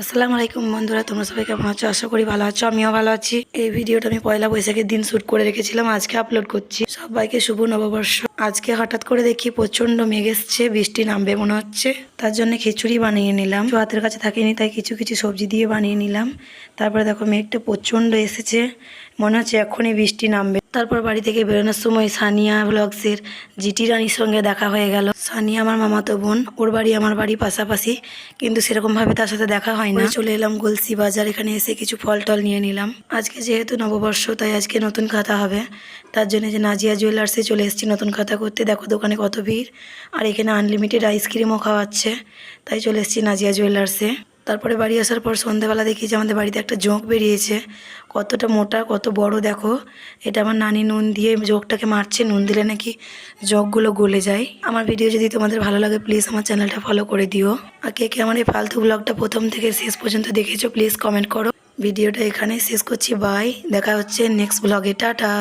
আসসালামু আলাইকুম বন্ধুরা, তোমরা সবাই কেমন আছো? আশা করি ভালো আছো, আমিও ভালো আছি। এই ভিডিওটা আমি পয়লা বৈশাখের দিন শ্যুট করে রেখেছিলাম, আজকে আপলোড করছি। সবাইকে শুভ নববর্ষ। আজকে হঠাৎ করে দেখি প্রচণ্ড মেঘ এসছে, বৃষ্টি নামবে মনে হচ্ছে। তার জন্য খিচুড়ি বানিয়ে নিলাম। হাতের কাছে থাকেনি, তাই কিছু কিছু সবজি দিয়ে বানিয়ে নিলাম। তারপরে দেখো মেঘটা প্রচণ্ড এসেছে। মনে হচ্ছে এখনই বৃষ্টি নামবে। তারপর বাড়ি থেকে বেরোনোর সময় সানিয়া ব্লগসের জিটি রানীর সঙ্গে দেখা হয়ে গেল। সানিয়া আমার মামাতো বোন, ওর বাড়ি আমার বাড়ি পাশাপাশি। কিন্তু সেরকমভাবে তার সাথে দেখা হয় না। চলে এলাম গলসি বাজার, এখানে এসে কিছু ফল টল নিয়ে নিলাম। আজকে যেহেতু নববর্ষ, তাই আজকে নতুন খাতা হবে। তার জন্য যে নাজিয়া জুয়েলার্সে চলে এসেছি নতুন খাতা করতে। দেখো দোকানে কত ভিড়। আর এখানে আনলিমিটেড আইসক্রিমও খাওয়াচ্ছে। তাই চলে এসেছি নাজিয়া জুয়েলার্সে। তারপরে বাড়ি আসার পর সন্ধ্যেবেলা দেখি যে আমাদের বাড়িতে একটা জোঁক বেরিয়েছে। কতটা মোটা, কত বড় দেখো। এটা আমার নানি নুন দিয়ে জোঁকটাকে মারছে, নুন দিলে নাকি জগগুলো গলে যায়। আমার ভিডিও যদি তোমাদের ভালো লাগে প্লিজ আমার চ্যানেলটা ফলো করে দিও। আর কে কে আমার এই ফালতু ব্লগটা প্রথম থেকে শেষ পর্যন্ত দেখেছ প্লিজ কমেন্ট করো। ভিডিওটা এখানে শেষ করছি বাই দেখা হচ্ছে নেক্সট ব্লগে টাটা।